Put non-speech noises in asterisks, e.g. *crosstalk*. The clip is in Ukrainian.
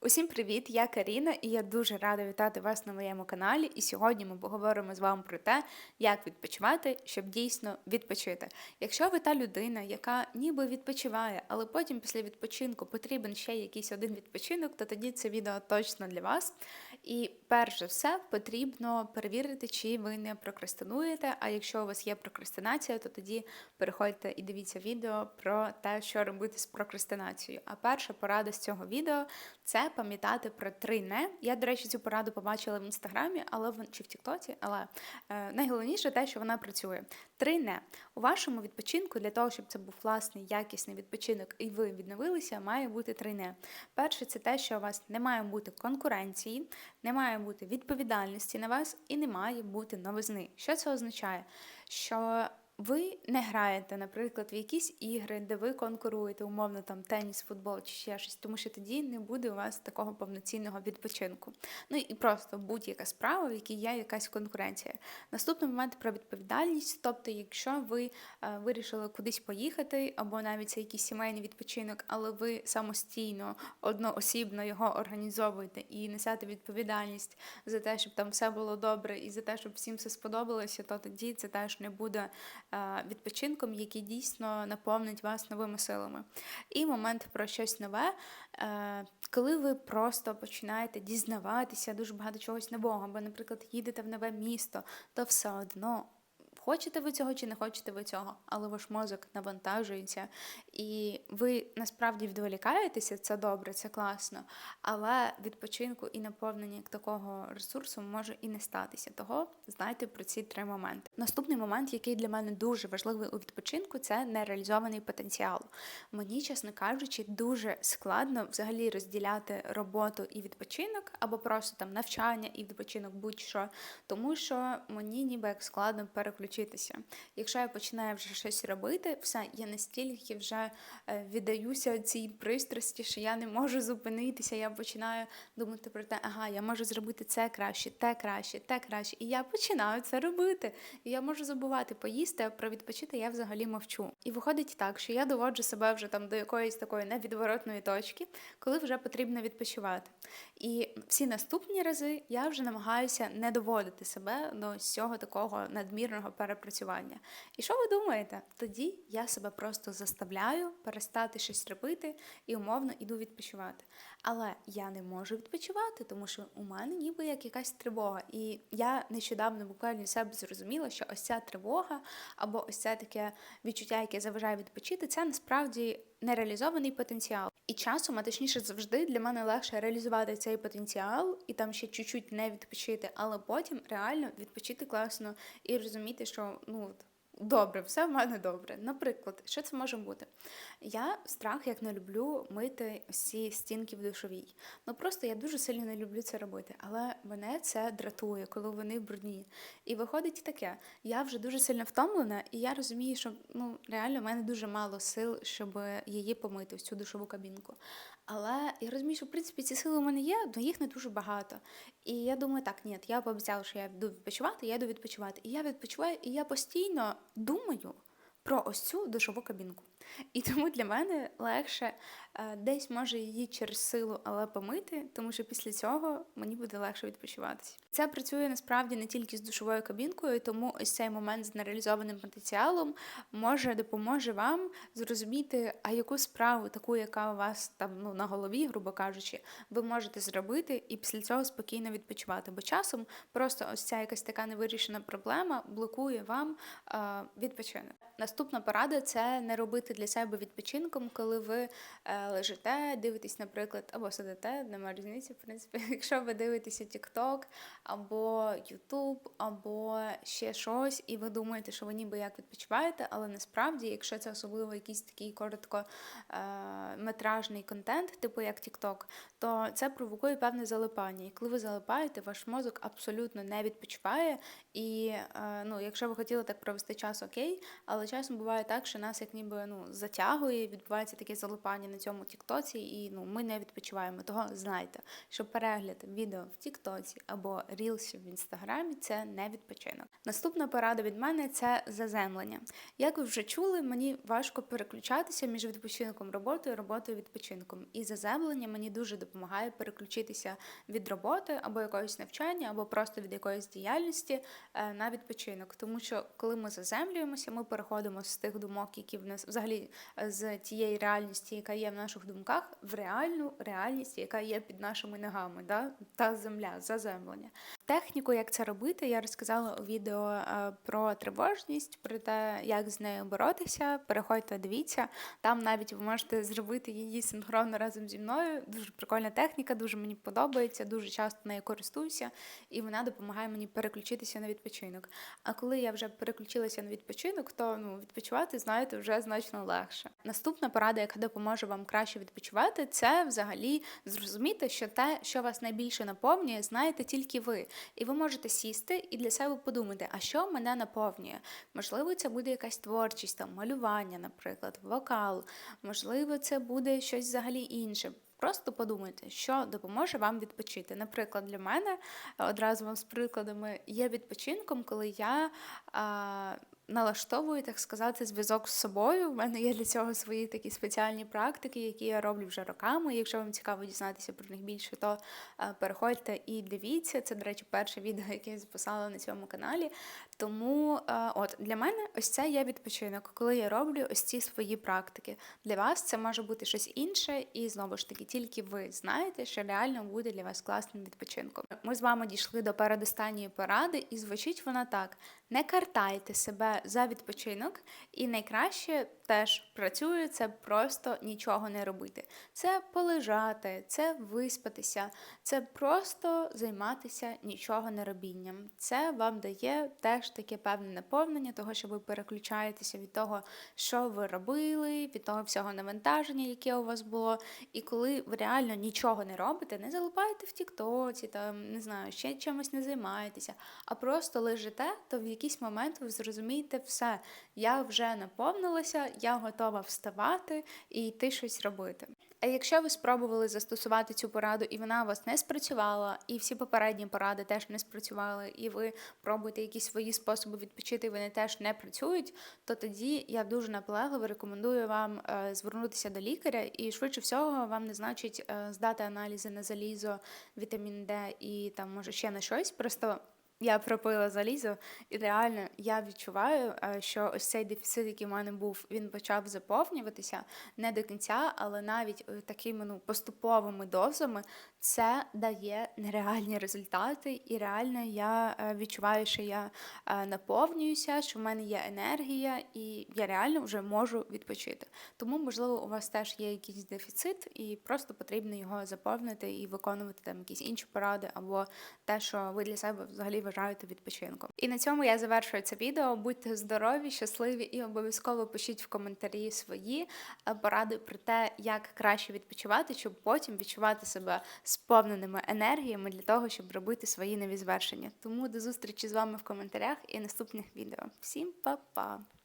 Усім привіт! Я Каріна, і я дуже рада вітати вас на моєму каналі. І сьогодні ми поговоримо з вами про те, як відпочивати, щоб дійсно відпочити. Якщо ви та людина, яка ніби відпочиває, але потім після відпочинку потрібен ще якийсь один відпочинок, то тоді це відео точно для вас. І перш за все потрібно перевірити, чи ви не прокрастинуєте. А якщо у вас є прокрастинація, то тоді переходьте і дивіться відео про те, що робити з прокрастинацією. А перша порада з цього відео це пам'ятати про три не. Я, до речі, цю пораду побачила в інстаграмі, але чи в Тіктоці, але е, найголовніше те, що вона працює. Три не у вашому відпочинку для того, щоб це був власний якісний відпочинок, і ви відновилися, має бути три не. Перше, це те, що у вас не має бути конкуренції, не має бути відповідальності на вас і не має бути новизни. Що це означає? Що ви не граєте, наприклад, в якісь ігри, де ви конкуруєте, умовно там теніс, футбол чи ще щось, тому що тоді не буде у вас такого повноцінного відпочинку. Ну і просто будь-яка справа, в якій є якась конкуренція. Наступний момент про відповідальність. Тобто, якщо ви е, вирішили кудись поїхати, або навіть це якийсь сімейний відпочинок, але ви самостійно, одноосібно його організовуєте і несете відповідальність за те, щоб там все було добре, і за те, щоб всім все сподобалося, то тоді це теж не буде. Е, відпочинком, який дійсно наповнить вас новими силами. І момент про щось нове, е, коли ви просто починаєте дізнаватися дуже багато чогось нового, або, наприклад, їдете в нове місто, то все одно Хочете ви цього чи не хочете ви цього, але ваш мозок навантажується, і ви насправді відволікаєтеся, це добре, це класно. Але відпочинку і наповнення як такого ресурсу може і не статися. Того знайте про ці три моменти. Наступний момент, який для мене дуже важливий у відпочинку, це нереалізований потенціал. Мені, чесно кажучи, дуже складно взагалі розділяти роботу і відпочинок, або просто там навчання і відпочинок, будь-що, тому що мені ніби як складно переключити вчитися. Якщо я починаю вже щось робити, все, я настільки вже е, віддаюся цій пристрасті, що я не можу зупинитися. Я починаю думати про те, ага, я можу зробити це краще, те краще, те краще. І я починаю це робити. І я можу забувати поїсти, а про відпочити я взагалі мовчу. І виходить так, що я доводжу себе вже там до якоїсь такої невідворотної точки, коли вже потрібно відпочивати. І всі наступні рази я вже намагаюся не доводити себе до цього такого надмірного перепрацювання. І що ви думаєте? Тоді я себе просто заставляю перестати щось робити і умовно іду відпочивати. Але я не можу відпочивати, тому що у мене ніби як якась тривога. І я нещодавно буквально себе зрозуміла, що ось ця тривога або ось це таке відчуття, яке заважає відпочити, це насправді нереалізований потенціал. І часом, а точніше, завжди для мене легше реалізувати цей потенціал і там ще чуть-чуть не відпочити, але потім реально відпочити класно і розуміти, що ну добре, все в мене добре. Наприклад, що це може бути? Я страх, як не люблю мити всі стінки в душовій. Ну просто я дуже сильно не люблю це робити, але мене це дратує, коли вони брудні. І виходить таке: я вже дуже сильно втомлена, і я розумію, що ну реально в мене дуже мало сил, щоб її помити, в цю душову кабінку. Але я розумію, що в принципі ці сили у мене є, але їх не дуже багато. І я думаю, так, ні, я пообіцяла, що я йду відпочивати, я йду відпочивати. І я відпочиваю, і я постійно думаю про ось цю душову кабінку. І тому для мене легше е, десь може її через силу, але помити, тому що після цього мені буде легше відпочиватися. Це працює насправді не тільки з душовою кабінкою, тому ось цей момент з нереалізованим потенціалом може допоможе вам зрозуміти, а яку справу, таку, яка у вас там ну на голові, грубо кажучи, ви можете зробити і після цього спокійно відпочивати. Бо часом просто ось ця якась така невирішена проблема блокує вам е, відпочинок. Наступна порада це не робити для себе відпочинком, коли ви е, лежите, дивитесь, наприклад, або сидите, немає різниці, в принципі, *laughs* якщо ви дивитеся TikTok, або YouTube, або ще щось, і ви думаєте, що ви ніби як відпочиваєте, але насправді, якщо це особливо якийсь такий короткометражний контент, типу як TikTok, то це провокує певне залипання. І коли ви залипаєте, ваш мозок абсолютно не відпочиває. І е, ну, якщо ви хотіли так провести час, окей, але часом буває так, що нас як ніби ну затягує, відбувається таке залипання на цьому Тіктоці, і ну, ми не відпочиваємо. Того знайте, що перегляд відео в Тіктоці або рілсів в інстаграмі це не відпочинок. Наступна порада від мене це заземлення. Як ви вже чули, мені важко переключатися між відпочинком роботою, роботою відпочинком. І заземлення мені дуже допомагає переключитися від роботи або якогось навчання, або просто від якоїсь діяльності е, на відпочинок. Тому що коли ми заземлюємося, ми переходимо з тих думок, які в нас взагалі е, з тієї реальності, яка є в наших думках, в реальну реальність, яка є під нашими ногами, да? та земля, заземлення. Техніку, як це робити, я розказала у відео е, про тривожність, про те, як з нею боротися. Переходьте, дивіться. Там навіть ви можете зробити її синхронно разом зі мною. Дуже прикольна техніка, дуже мені подобається, дуже часто нею користуюся, і вона допомагає мені переключитися на відпочинок. А коли я вже переключилася на відпочинок, то ну відпочивати, знаєте, вже значно легше. Наступна порада, яка допоможе вам краще відпочивати, це взагалі зрозуміти, що те, що вас найбільше наповнює, знаєте тільки ви. І ви можете сісти і для себе подумати, а що мене наповнює? Можливо, це буде якась творчість, там малювання, наприклад, вокал, можливо, це буде щось взагалі інше. Просто подумайте, що допоможе вам відпочити. Наприклад, для мене одразу вам з прикладами є відпочинком, коли я а, налаштовую, так сказати, зв'язок з собою. У мене є для цього свої такі спеціальні практики, які я роблю вже роками. Якщо вам цікаво дізнатися про них більше, то переходьте і дивіться. Це, до речі, перше відео, яке я записала на цьому каналі. Тому от для мене ось це є відпочинок, коли я роблю ось ці свої практики. Для вас це може бути щось інше, і знову ж таки, тільки ви знаєте, що реально буде для вас класним відпочинком. Ми з вами дійшли до передостанньої поради, і звучить вона так: не картайте себе за відпочинок, і найкраще теж працює це просто нічого не робити. Це полежати, це виспатися, це просто займатися нічого не робінням. Це вам дає теж таке певне наповнення, того, що ви переключаєтеся від того, що ви робили, від того всього навантаження, яке у вас було. І коли ви реально нічого не робите, не залипаєте в Тіктоці, там не знаю, ще чимось не займаєтеся, а просто лежите, то в якийсь момент ви зрозумієте все. Я вже наповнилася, я готова вставати і йти щось робити. А якщо ви спробували застосувати цю пораду, і вона у вас не спрацювала, і всі попередні поради теж не спрацювали, і ви пробуєте якісь свої способи відпочити, і вони теж не працюють, то тоді я дуже наполегливо рекомендую вам е, звернутися до лікаря, і швидше всього вам не значить е, здати аналізи на залізо, вітамін Д і там може ще на щось. Просто я пропила залізо, і реально я відчуваю, е, що ось цей дефіцит, який в мене був, він почав заповнюватися не до кінця, але навіть е, такими ну поступовими дозами це дає нереальні результати, і реально я е, відчуваю, що я наповнююся, що в мене є енергія, і я реально вже можу відпочити. Тому, можливо, у вас теж є якийсь дефіцит, і просто потрібно його заповнити і виконувати там якісь інші поради, або те, що ви для себе взагалі вважаєте відпочинком. І на цьому я завершую це відео. Будьте здорові, щасливі і обов'язково пишіть в коментарі свої е, поради про те, як краще відпочивати, щоб потім відчувати себе сповненими енергіями для того, щоб робити свої нові звершення. Тому до зустрічі з вами в коментарях і наступних відео. Всім па-па!